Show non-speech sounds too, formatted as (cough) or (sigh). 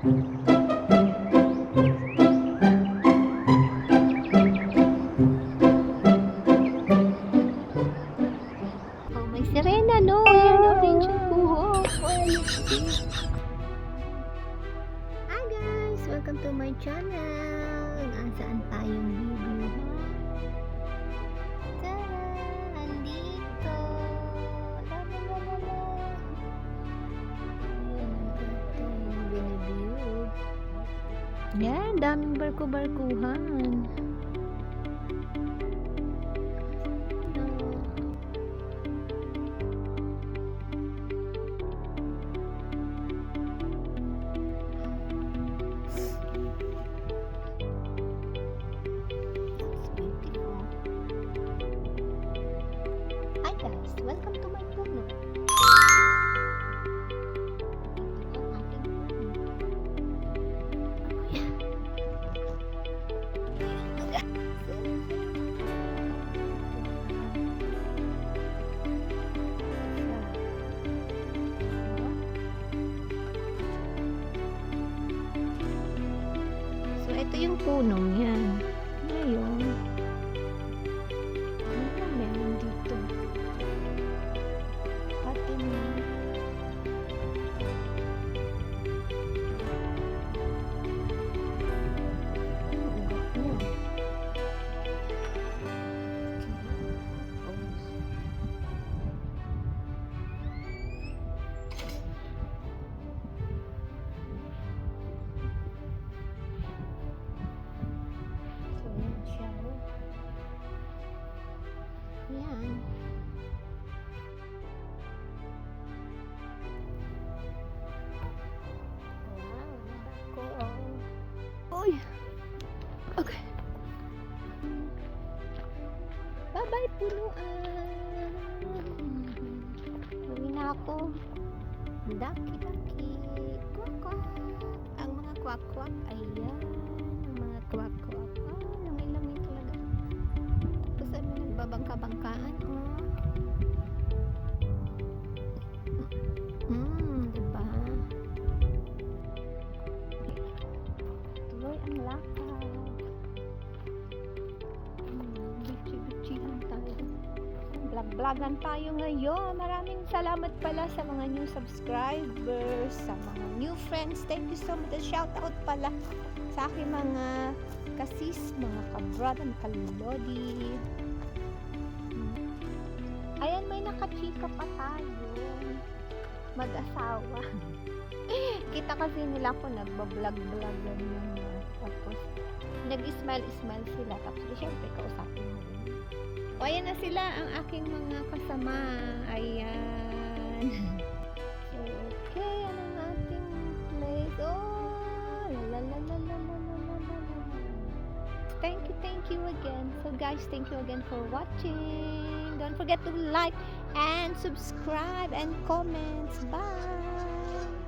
Hi guys! Welcome to my channel. Nasaan tayong Iya. Ya, Yan, daming barko-barkuhan. Welcome to my channel. Ito yung puno niya. Yan. Wow, nabako. Uy! Okay. Bye-bye, punuan! Uwi na ako. Daki-daki. Kwak-kwak. Ang mga kwak-kwak. Ayan. Lakad. Hmm, bitchy-bitchyhan tayo. Vlog-vlogan tayo ngayon. Maraming salamat pala sa mga new subscribers, sa mga new friends. Thank you so much. Shout out pala sa aking mga kasis, mga kabrada, mga kalodi. Hmm. Ayan, may nakachika pa tayo. Mag-asawa. (laughs) Kita kasi nila ako nagbablog-vlog ganyan na. Tapos, nag-smile-smile sila. Tapos, syempre, kausapin mo rin. O, ayan na sila ang aking mga kasama. Ayan. so, (laughs) okay. Ano ang ating place? Oh, la la la la la la la. Thank you, thank you again. So, guys, thank you again for watching. Don't forget to like and subscribe and comments. Bye!